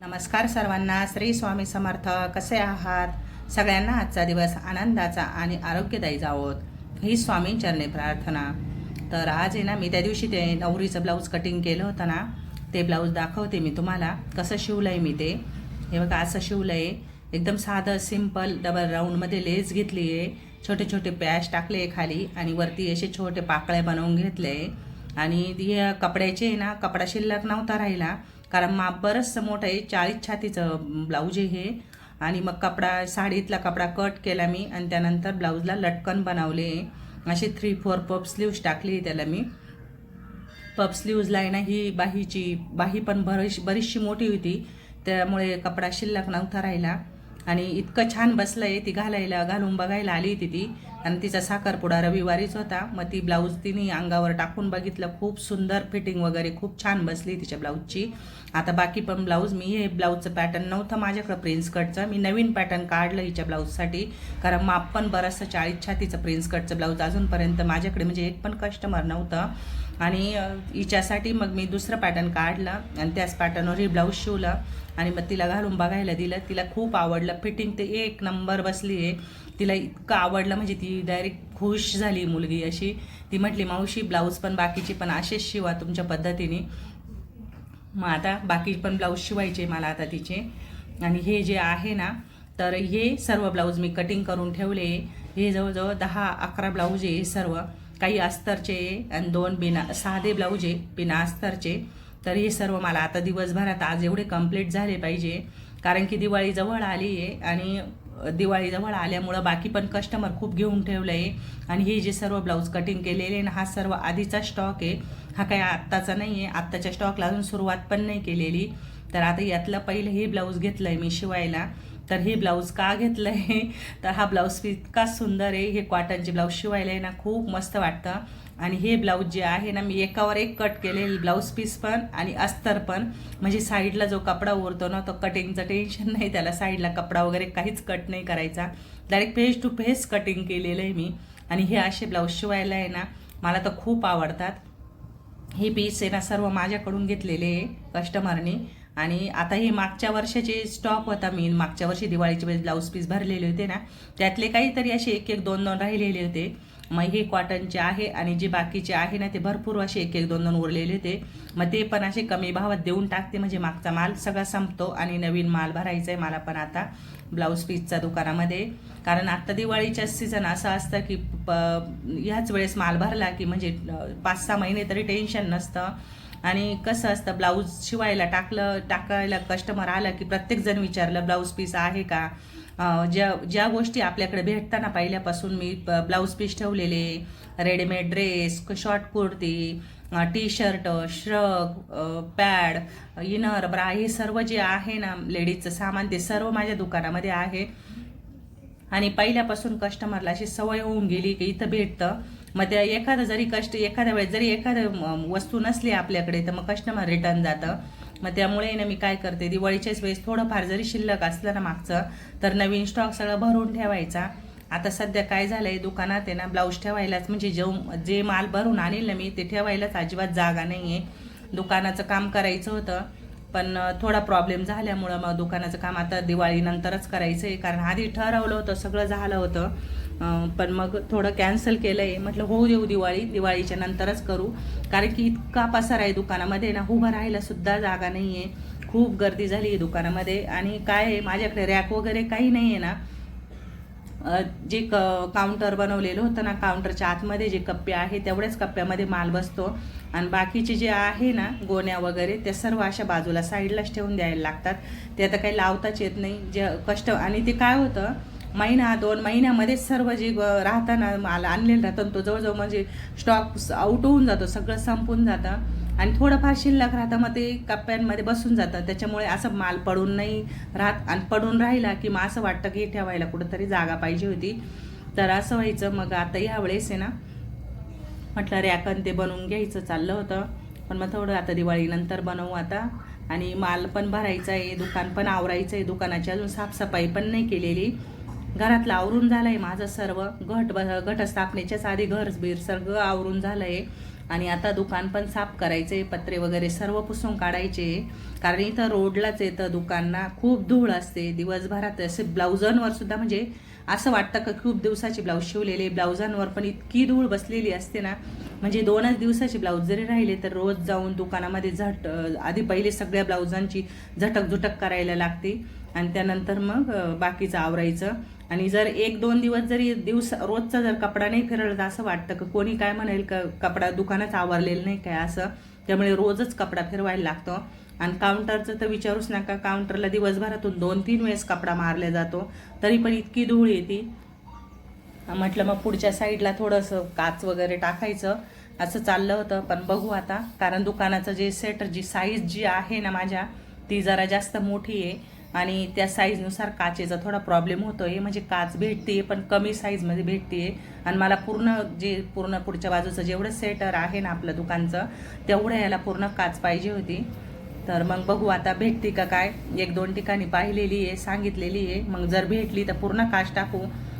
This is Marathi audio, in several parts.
नमस्कार सर्वांना श्री स्वामी समर्थ. कसे आहात? सगळ्यांना आजचा दिवस आनंदाचा आणि आरोग्यदायी जावोत. ही स्वामी चरणी प्रार्थना. तर आज आहे ना मी त्या दिवशी ते नवरीचं ब्लाऊज कटिंग केलं होतं ना ते ब्लाऊज दाखवते मी तुम्हाला. कसं शिवलं आहे मी ते. हे बघा असं शिवलं आहे एकदम साधं सिंपल डबल राऊंडमध्ये लेस घेतली आहे छोटे छोटे पॅच टाकले आहे खाली आणि वरती असे छोटे पाकळ्या बनवून घेतले. आणि ती कपड्याचे आहे ना कपडा शिल्लक नव्हता राहिला. कारण माप बरंचसं मोठं आहे. चाळीस छातीचं ब्लाऊज आहे हे. आणि मग कपडा साडीतला कपडा कट केला मी आणि त्यानंतर ब्लाऊजला लटकन बनवले. असे थ्री फोर पप स्लीव्ज टाकली त्याला मी. पप स्लीव्जला आहे ना ही बाहीची बाही पण बरीच बरीचशी मोठी होती. त्यामुळे कपडा शिल्लक नव्हता राहिला. आणि इतकं छान बसलं आहे ती घालायला घालून बघायला आली होती ती. आणि तिचा साखरपुडा रविवारीच होता. मग ती ब्लाऊज तिने अंगावर टाकून बघितलं. खूप सुंदर फिटिंग वगैरे खूप छान बसली तिच्या ब्लाऊजची आता बाकी पण ब्लाऊज मी हे ब्लाऊजचं पॅटर्न नव्हतं माझ्याकडं प्रिन्स कटचं मी नवीन पॅटर्न काढलं हिच्या ब्लाऊजसाठी कारण माप पण बरंचसं चाळीस छातीचं प्रिन्स कटचं ब्लाऊज अजूनपर्यंत माझ्याकडे म्हणजे एक पण कस्टमर नव्हतं. आणि हिच्यासाठी मग मी दुसरं पॅटर्न काढलं आणि त्याच पॅटर्नवर ही ब्लाऊज शिवलं. आणि मग तिला घालून बघायला दिलं. तिला खूप आवडलं. फिटिंग ते एक नंबर बसली आहे तिला इतकं आवडलं म्हणजे ती डायरेक्ट खुश झाली मुलगी. अशी ती म्हटली मावशी ब्लाऊज पण बाकीची पण असेच शिवा तुमच्या पद्धतीने. मग आता बाकी पण ब्लाऊज शिवायचे मला आता तिचे. आणि हे जे आहे ना तर हे सर्व ब्लाऊज मी कटिंग करून ठेवले. हे जवळजवळ दहा अकरा ब्लाऊज आहे हे सर्व. काही अस्तरचे आणि दोन बिना साधे ब्लाऊज आहे बिना अस्तरचे. तर हे सर्व मला आता दिवसभरात आज एवढे कंप्लीट झाले पाहिजे. कारण की दिवाळी जवळ आली आहे आणि दिवाळी जवळ आल्यामुळं बाकी पण कस्टमर खूप घेऊन ठेवलं आहे आणि हे जे सर्व ब्लाऊज कटिंग केलेले आहे ना हा सर्व आधीचा स्टॉक आहे. हा काही आत्ताचा नाही आहे आत्ताच्या स्टॉकला अजून सुरुवात पण नाही केलेली. तर आता यातलं पहिलं हे ब्लाऊज घेतलं आहे मी शिवायला. तर हे ब्लाऊज का घेतलं आहे तर हा ब्लाऊज इतका सुंदर आहे. हे कॉटनचे ब्लाऊज शिवायला आहे ना खूप मस्त वाटतं. आणि हे ब्लाऊज जे आहे ना मी एकावर एक कट केले ब्लाऊज पीस पण आणि अस्तर पण. म्हणजे साईडला जो कपडा उरतो ना तो कटिंगचं टेन्शन नाही. त्याला साईडला कपडा वगैरे काहीच कट नाही करायचा. Direct face to face cutting केलेलं आहे मी. आणि हे असे ब्लाऊज शिवायला आहे ना मला तर खूप आवडतात. हे पीस आहे ना सर्व माझ्याकडून घेतलेले आहे कस्टमरनी आणि आता हे मागच्या वर्षाचे स्टॉक होता मी मागच्या वर्षी दिवाळीचे वेळेस ब्लाऊज पीस भरलेले होते ना. त्यातले काहीतरी असे एक एक दोन दोन राहिलेले होते. मग हे कॉटनचे आहे आणि जे बाकीचे आहे ना ते भरपूर असे एक एक दोन दोन उरलेले होते मग ते पण असे कमी भावात देऊन टाकते. म्हणजे मागचा माल सगळा संपतो आणि नवीन माल भरायचा आहे. मला पण आता ब्लाऊज पीसच्या दुकानामध्ये. कारण आत्ता दिवाळीच्या सीझन असं असतं की प ह्याच वेळेस माल भरला की म्हणजे पाच सहा महिने तरी टेन्शन नसतं. आणि कसं असतं ब्लाऊज शिवायला टाकलं टाकायला कस्टमर आलं की प्रत्येकजण विचारलं ब्लाऊज पीस आहे का? ज्या ज्या गोष्टी आपल्याकडे भेटताना पहिल्यापासून मी ब्लाऊज पीस ठेवलेले readymade dress short kurti T shirt shrug pad inner bra हे सर्व जे आहे ना लेडीजचं सामान ते सर्व माझ्या दुकानामध्ये आहे. आणि पहिल्यापासून कस्टमरला अशी सवय होऊन गेली की इथं भेटतं. मग त्या एखादं जरी कष्ट एखाद्या वेळेस जरी एखादं वस्तू नसली आपल्याकडे तर मग कस्टमर रिटर्न जातं. मग त्यामुळे ना मी काय करते दिवाळीच्याच वेळेस थोडंफार जरी शिल्लक असलं ना मागचं तर नवीन स्टॉक सगळं भरून ठेवायचा. आता सध्या काय झालंय दुकानात आहे ना ब्लाऊज ठेवायलाच म्हणजे जेव जे माल भरून आणील ना मी ते ठेवायलाच अजिबात जागा नाही आहे दुकानाचं काम करायचं होतं पण थोडा प्रॉब्लेम झाल्यामुळं मग दुकानाचं काम आता दिवाळीनंतरच करायचं आहे कारण आधी ठरवलं होतं सगळं झालं होतं. पण मग थोडं कॅन्सल केलं आहे म्हटलं होऊ देऊ दिवाळी. दिवाळीच्या नंतरच करू. कारण की इतका पसार आहे दुकानामध्ये ना उभं राहायलासुद्धा जागा नाही आहे खूप गर्दी झाली आहे दुकानामध्ये. आणि काय आहे माझ्याकडे रॅक वगैरे काही नाही आहे ना जे क काउंटर बनवलेलं होतं ना काउंटरच्या आतमध्ये जे कप्पे आहे तेवढ्याच कप्प्यामध्ये माल बसतो. आणि बाकीचे जे आहे ना गोण्या वगैरे त्या सर्व अशा बाजूला साईडलाच ठेवून द्यायला लागतात. ते आता काही लावताच येत नाही. जे कष्ट आणि ते काय होतं महिना दोन महिन्यामध्येच सर्व जे ग- राहताना माल आणलेलं राहतं तो जवळजवळ म्हणजे स्टॉक आउट होऊन जातो सगळं संपून जातं. आणि थोडंफार शिल्लक राहतं मग ते कप्प्यांमध्ये बसून जातं. त्याच्यामुळे असं माल पडून नाही राहत आणि पडून राहिला की मग असं वाटतं की ठेवायला कुठंतरी जागा पाहिजे होती. तर असं व्हायचं. मग आता यावेळेस आहे ना म्हटलं रॅकन ते बनवून घ्यायचं चाललं होतं. पण मग थोडं आता दिवाळीनंतर बनवू आता. आणि माल पण भरायचा आहे दुकान पण आवरायचं आहे दुकानाची अजून साफसफाई पण नाही केलेली. घरातलं आवरून झालं आहे माझं सर्व. घट ब घटस्थापनेच्याच आधी घर बीर सर्व आवरून झालं आहे आणि आता दुकान पण साफ करायचे पत्रे वगैरे सर्व पुसून काढायचे. कारण इथं रोडलाच येतं दुकानना खूप धूळ असते. दिवसभरात असे ब्लाऊजांवर सुद्धा म्हणजे असं वाटतं का खूप दिवसाची ब्लाऊज शिवलेले ब्लाऊजांवर पण इतकी धूळ बसलेली असते ना. म्हणजे दोनच दिवसाचे ब्लाऊज जरी राहिले तर रोज जाऊन दुकानामध्ये झट आधी पहिले सगळ्या ब्लाऊजांची झटक झुटक करायला लागते. आणि त्यानंतर मग बाकीचं आवरायचं. आणि जर एक दोन दिवस जरी दिवस रोजचा जर कपडा नाही फिरवला तर असं वाटतं का कोणी काय म्हणेल का कपडा दुकानात आवरलेलं नाही काय असं. त्यामुळे रोजच कपडा फिरवायला लागतो. आणि काउंटरचं तर विचारूच नका काउंटरला दिवसभरातून दोन तीन वेळेस कपडा मारला जातो. तरी पण इतकी धूळ येते. म्हटलं मग पुढच्या साईडला थोडंसं काच वगैरे टाकायचं. असं चाललं होतं पण बघू आता. कारण दुकानाचं जे सेट जी साईज जी आहे ना माझ्या ती जरा जास्त मोठी आहे. आणि त्या साईजनुसार काचेचा थोडा प्रॉब्लेम होतो आहे म्हणजे काच भेटते आहे पण कमी साईजमध्ये भेटते आहे आणि मला पूर्ण जे पूर्ण पुढच्या बाजूचं जेवढं सेटर आहे ना आपलं दुकानचं तेवढं याला पूर्ण काच पाहिजे होती. तर मग बघू आता भेटते का काय. एक दोन ठिकाणी पाहिलेली आहे सांगितलेली आहे. मग जर भेटली तर पूर्ण काच टाकू.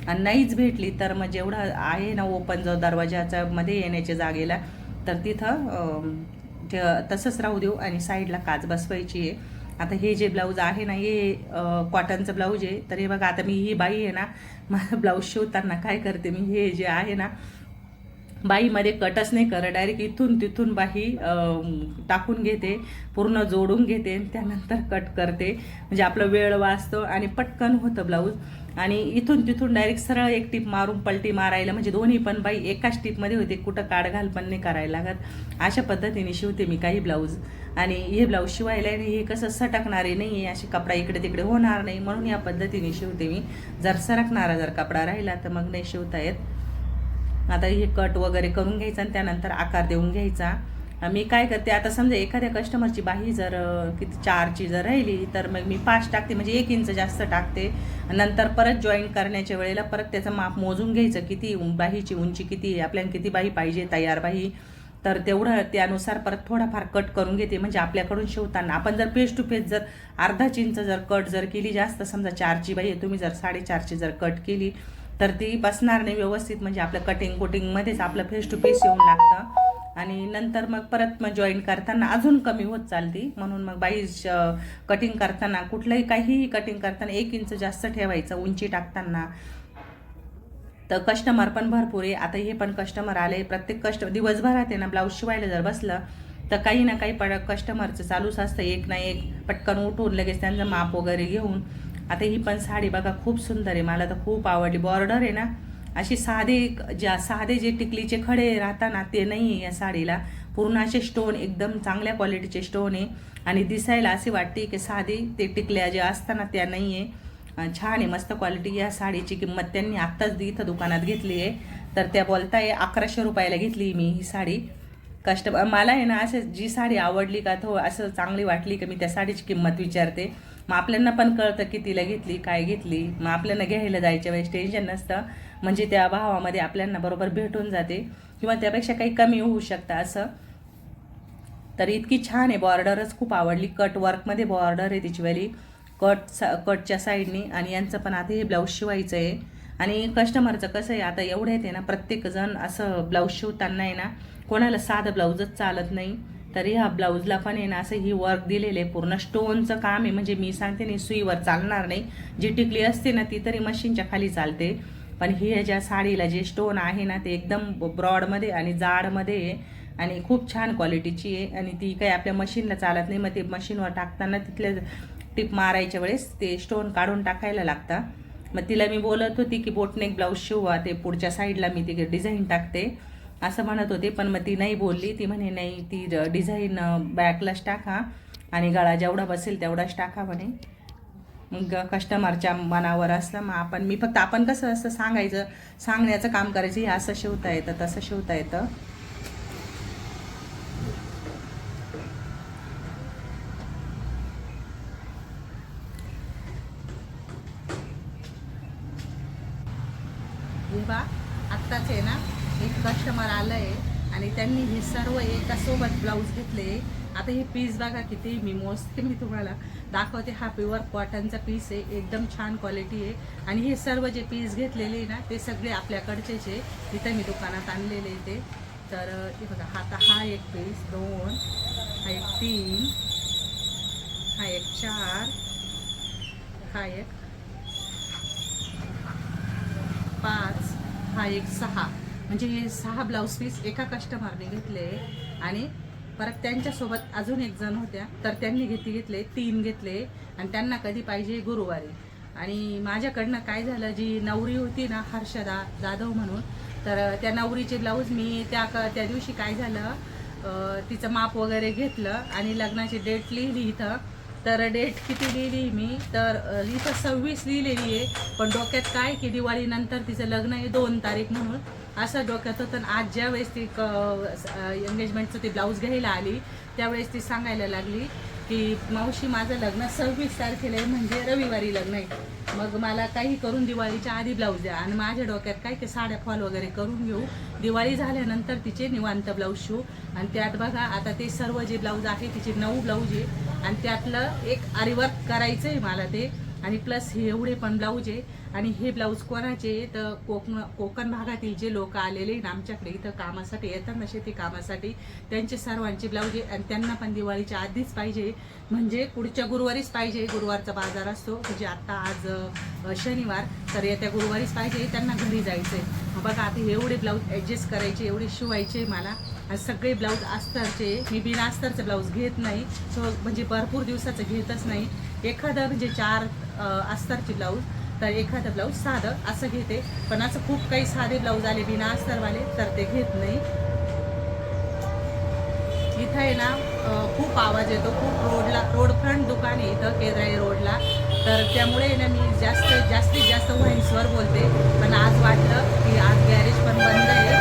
आणि नाहीच भेटली तर मग जेवढं आहे ना ओपन जो दरवाजाच्या मध्ये येण्याच्या जागेला तर तिथं तसंच राहू देऊ आणि साईडला काच बसवायची आहे. आता हे जे ब्लाऊज आहे ना हे कॉटनचं ब्लाऊज आहे. तर हे बघा आता मी ही बाई आहे ना माझं ब्लाऊज शिवताना काय करते मी? हे जे आहे ना बाईमध्ये कटच नाही करत. डायरेक्ट इथून तिथून बाही टाकून घेते पूर्ण जोडून घेते त्यानंतर कट करते. म्हणजे आपलं वेळ वाचतो आणि पटकन होतं ब्लाऊज आणि इथून तिथून डायरेक्ट सरळ एक टिप मारून पलटी मारायला म्हणजे दोन्ही पण बाई एकाच टिपमध्ये होते. कुठं काढ घाल पण नाही करायला लागत. अशा पद्धतीने शिवते मी काही ब्लाऊज आणि हे ब्लाऊज शिवायला आणि हे कसं सटकणारे नाही आहे असे कपडा इकडे तिकडे होणार नाही. म्हणून या पद्धतीने शिवते मी. जर सरकणारा जर कपडा राहिला तर मग नाही शिवता येत. आता हे कट वगैरे करून घ्यायचा आणि त्यानंतर आकार देऊन घ्यायचा. मी काय करते आता समजा एखाद्या कस्टमरची बाही जर किती चारची जर राहिली तर मग मी पाच टाकते म्हणजे एक इंच जास्त टाकते. नंतर परत जॉईन करण्याच्या वेळेला परत त्याचं माप मोजून घ्यायचं किती बाहीची उंची किती आहे आपल्याला किती बाही पाहिजे तयार बाही. तर तेवढं त्यानुसार परत थोडाफार कट करून घेते म्हणजे आपल्याकडून शिवताना. आपण जर फेस टू फेस जर अर्धा इंच जर कट जर केली जास्त समजा चारची बाई आहे तुम्ही जर साडेचारची जर कट केली तर ती बसणार नाही व्यवस्थित म्हणजे आपलं कटिंग कुटिंगमध्येच आपलं फेस टू फेस येऊन लागतं. आणि नंतर मग परत मग जॉईन करताना अजून कमी होत चालती. म्हणून मग बाई कटिंग करताना कुठलंही काहीही कटिंग करताना एक इंच जास्त ठेवायचं उंची टाकताना. तर कस्टमर पण भरपूर आहे. आता हे पण कस्टमर आले. प्रत्येक कस्ट दिवसभरात आहे ना ब्लाऊज शिवायला जर बसलं तर काही ना काही पड कस्टमरचं चालूच असतं. एक ना एक पटकन उठून लगेच त्यांचं माप वगैरे घेऊन आता ही पण साडी बघा खूप सुंदर आहे. मला तर खूप आवडली. बॉर्डर आहे ना अशी साधे ज्या साधे जे टिकलीचे खडे राहता ना ते नाही आहे या साडीला. पूर्ण असे स्टोन एकदम चांगल्या क्वालिटीचे स्टोन आहे. आणि दिसायला असे वाटते की साधी ते टिकल्या ज्या असताना त्या नाही आहे. छान आहे मस्त क्वालिटी या साडीची किंमत त्यांनी आत्ताच इथं दुकानात घेतली आहे. तर त्या बोलताय अकराशे रुपयाला घेतली मी ही साडी. कस्टमर मला आहे ना असं जी साडी आवडली का तो असं चांगली वाटली का मी त्या साडीची किंमत विचारते. मग आपल्यांना पण कळतं कितीला घेतली काय घेतली. मग आपल्याला घ्यायला जायच्या वेळेस टेन्शन नसतं. म्हणजे त्या भावामध्ये आपल्यांना बरोबर भेटून जाते. किंवा त्यापेक्षा काही कमी होऊ शकतं असं. तर इतकी छान आहे बॉर्डरच खूप आवडली. कट वर्कमध्ये बॉर्डर आहे तिचीवाली कट सा कटच्या साईडनी. आणि यांचं पण आता हे ब्लाऊज शिवायचं आहे. आणि कस्टमरचं कसं आहे आता एवढं येते ना प्रत्येकजण असं ब्लाऊज शिवताना आहे ना कोणाला साधं ब्लाऊजच चालत नाही. तरी ह्या ब्लाऊजला पण आहे ना असं ही वर्क दिलेलं आहे. पूर्ण स्टोनचं काम आहे. म्हणजे मी सांगते नाही सुईवर चालणार नाही. जी टिकली असते ना ती तरी मशीनच्या खाली चालते. पण ही ज्या साडीला जे स्टोन आहे ना ते एकदम ब्रॉडमध्ये आणि जाडमध्ये आहे. आणि खूप छान क्वालिटीची आहे. आणि ती काही आपल्या मशीनला चालत नाही. मग ते मशीनवर टाकताना तिथल्या टिप मारायच्या वेळेस ते स्टोन काढून टाकायला लागतं. मग तिला मी बोलत होती की बोटनेक ब्लाऊज शिवा ते पुढच्या साईडला मी ती डिझाईन टाकते. असं म्हणत होते पण मग ती नाही बोलली. ती म्हणे नाही ती डिझाईन बॅकलाच टाका आणि गळा जेवढा बसेल तेवढाच टाका म्हणे. मग कस्टमरच्या मनावर असलं मग आपण मी फक्त आपण कसं असं सांगायचं सांगण्याचं काम करायचं हे असं शिवता येतं तसं शिवता येतं हे बा आत्ताच आहे ना एक कस्टमर आलं आहे आणि त्यांनी हे सर्व एका सोबत ब्लाऊज घेतले. आता हे पीस बघा किती मी मोजते मी तुम्हाला दाखवते. हा प्युअर कॉटनचा पीस आहे. एकदम छान क्वालिटी आहे. आणि हे सर्व जे पीस घेतलेले आहे ना ते सगळे आपल्याकडचेच आहे. तिथं मी दुकानात आणलेले ते. तर हे बघा हा आता हा एक पीस दोन हा एक तीन हा एक चार हा एक पाच हा एक सहा. म्हणजे हे सहा ब्लाऊज पीस एका कस्टमरने घेतले आणि परत त्यांच्यासोबत अजून एक जण होत्या. तर त्यांनी घेतली घेतले तीन घेतले आणि त्यांना कधी पाहिजे गुरुवारी. आणि माझ्याकडनं काय झालं जी नवरी होती ना हर्षदा जाधव म्हणून तर त्या नवरीचे ब्लाऊज मी त्या क त्या दिवशी काय झालं तिचं माप वगैरे घेतलं आणि लग्नाची डेट लिहिली इथं. तर डेट किती लिहिली मी? तर इथं सव्वीस लिहिलेली आहे पण डोक्यात काय की दिवाळीनंतर तिचं लग्न आहे दोन तारीख म्हणून. असं डोक्यात होतं. आज ज्यावेळेस ती एंगेजमेंटचं ती ब्लाऊज घ्यायला आली त्यावेळेस ती सांगायला लागली की मावशी माझं लग्न सव्वीस तारखेला आहे म्हणजे रविवारी लग्न आहे. मग मला काही करून दिवाळीच्या आधी ब्लाऊज द्या. आणि माझ्या डोक्यात काय की साड्या फॉल वगैरे करून घेऊ. दिवाळी झाल्यानंतर तिचे निवांत ब्लाऊज शिवू. आणि त्यात बघा आता ते सर्व जे ब्लाऊज आहे तिचे नऊ ब्लाऊज आहे. आणि त्यातलं एक आरीवर्क करायचं आहे मला ते. आणि प्लस हे एवढे पण ब्लाऊज आहे. आणि हे ब्लाऊज कोणाचे तर कोकण कोकण भागातील जे लोक आलेले ना आमच्याकडे इथं कामासाठी येतात ना शेती कामासाठी. त्यांचे सर्वांचे ब्लाऊज आहे आणि त्यांना पण दिवाळीच्या आधीच पाहिजे. म्हणजे पुढच्या गुरुवारीच पाहिजे. गुरुवारचा बाजार असतो. म्हणजे आत्ता आज शनिवार तर येत्या गुरुवारीच पाहिजे. त्यांना घरी जायचं आहे बघा आता हे एवढे ब्लाऊज ॲडजस्ट करायचे एवढे शिवायचे मला. आणि सगळे ब्लाऊज अस्तरचे मी बिना अस्तरचं ब्लाऊज घेत नाही. तो म्हणजे भरपूर दिवसाचं घेतच नाही. एखादं म्हणजे चार अस्तरची ब्लाऊज तर एखादं ब्लाऊज साधं असं घेते. पण असं खूप काही साधे ब्लाऊज आले बिना अस्तरवाले तर ते घेत नाही. इथं आहे ना खूप आवाज येतो. खूप रोडला रोड फ्रंट दुकान आहे इथं केद्राई रोडला. तर त्यामुळे ना मी जास्त जास्तीत जास्त व्हॉइसवर बोलते. पण आज वाटलं की आज गॅरेज पण बंद आहे.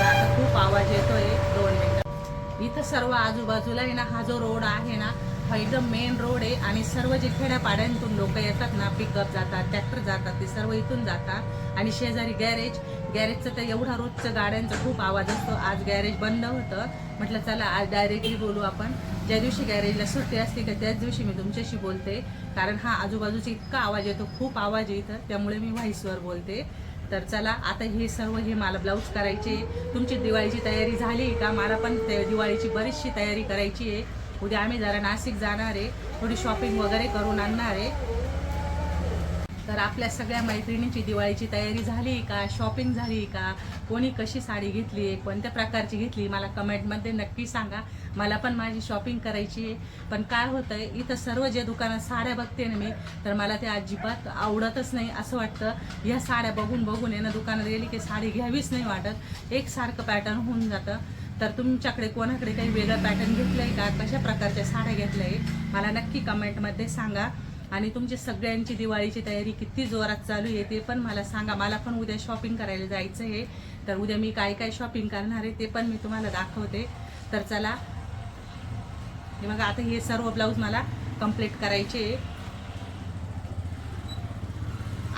आता खूप आवाज येतोय दोन मिनटं इथं सर्व आजूबाजूला आहे ना हा जो रोड आहे ना हा एकदम मेन रोड आहे आणि सर्व जे खेड्यापाड्यांतून लोक येतात ना पिकअप जातात ट्रॅक्टर जातात ते सर्व इथून जातात. आणि शेजारी गॅरेज गॅरेजचं तर एवढा रोजचं गाड्यांचा खूप आवाज असतो. आज गॅरेज बंद होतं. म्हटलं चला आज डायरेक्टली बोलू आपण. ज्या दिवशी गॅरेजला सुट्टी असते का त्याच दिवशी मी तुमच्याशी बोलते. कारण हा आजूबाजूचा इतका आवाज येतो खूप आवाज आहे इथं. त्यामुळे मी व्हॉइसवर बोलते. तर चला आता हे सर्व हे मला ब्लाऊज करायचे. तुमची दिवाळीची तयारी झाली का? मला पण ते दिवाळीची बरीचशी तयारी करायची आहे. उद्या आम्ही जरा नाशिक जाणार आहे. थोडी शॉपिंग वगैरे करून आणणार आहे. तर आपल्या सगळ्या मैत्रिणींची दिवाळीची तयारी झाली का? शॉपिंग झाली का? कोणी कशी साडी घेतली? आहे कोणत्या प्रकारची घेतली? मला कमेंटमध्ये नक्की सांगा. मला पण माझी शॉपिंग करायची आहे. पण काय होतं आहे इथं सर्व जे दुकानात साड्या बघते ना मी तर मला ते अजिबात आवडतच नाही असं वाटतं. ह्या साड्या बघून बघून आहे ना दुकानात गेली की साडी घ्यावीच नाही वाटत. एकसारखं पॅटर्न होऊन जातं. तर तुमच्याकडे कोणाकडे काही वेगळं पॅटर्न घेतलं आहे का? कशा प्रकारच्या साड्या घेतल्या? आहे मला नक्की कमेंटमध्ये सांगा. आणि तुमची सगळ्यांची दिवाळीची तयारी किती जोरात चालू आहे ते पण मला सांगा. मला पण उद्या शॉपिंग करायला जायचं आहे. तर उद्या मी काय काय शॉपिंग करणार आहे ते पण मी तुम्हाला दाखवते. तर चला. मग आता हे सर्व ब्लाऊज मला कंप्लीट करायचे आहे.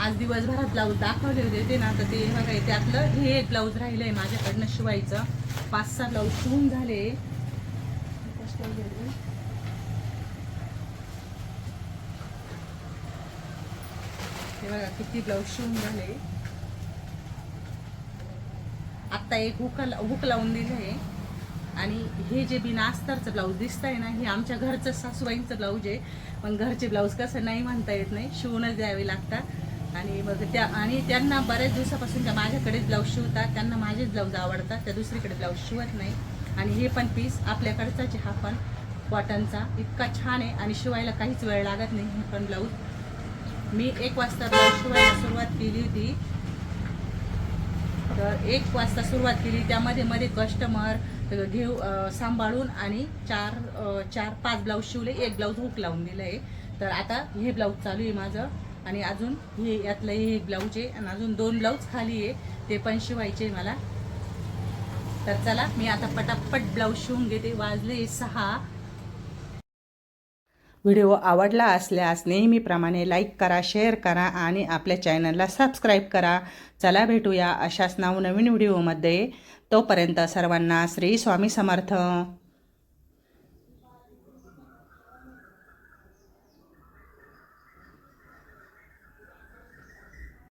आज दिवसभरात ब्लाऊज दाखवले होते ते ना तर ते बघा त्यातलं हे एक ब्लाऊज राहिलं आहे माझ्याकडनं शिवायचं. पाच सहा ब्लाऊज शिवून झाले. ते बघा किती ब्लाऊज शिवून झाले. आत्ता एक हुक हुक लावून दिलं आहे. आणि हे जे बिनास्तरचं ब्लाऊज दिसत आहे ना हे आमच्या घरचं सासूबाईंचं ब्लाऊज आहे. पण घरचे ब्लाऊज कसं नाही म्हणता येत नाही शिवूनच द्यावे लागतात. आणि मग त्या आणि त्यांना बऱ्याच दिवसापासून त्या माझ्याकडेच ब्लाऊज शिवतात. त्यांना माझेच ब्लाऊज आवडतात. त्या दुसरीकडे ब्लाऊज शिवत नाही. आणि हे पण पीस आपल्याकडचाच हा पण कॉटनचा इतका छान आहे आणि शिवायला काहीच वेळ लागत नाही हे पण ब्लाऊज मी एक वाजता ब्लाऊज शिवायला सुरुवात केली होती. तर एक वाजता सुरुवात केली. त्यामध्ये मध्ये कस्टमर घेऊ सांभाळून आणि चार चार पाच ब्लाऊज शिवले. एक ब्लाऊज हुक लावून दिलं आहे तर आता हे ब्लाऊज चालू आहे माझं. आणि अजून हे यातलं हे एक ब्लाऊज आहे आणि अजून दोन ब्लाऊज खाली आहे ते पण शिवायचे मला. तर चला मी आता पटापट ब्लाऊज शिवून घेते. वाजले सहा. व्हिडिओ आवडला असल्यास नेहमीप्रमाणे लाईक करा शेअर करा आणि आपल्या चॅनलला सबस्क्राईब करा. चला भेटूया अशाच नवनवीन व्हिडिओमध्ये. तोपर्यंत सर्वांना श्री स्वामी समर्थ.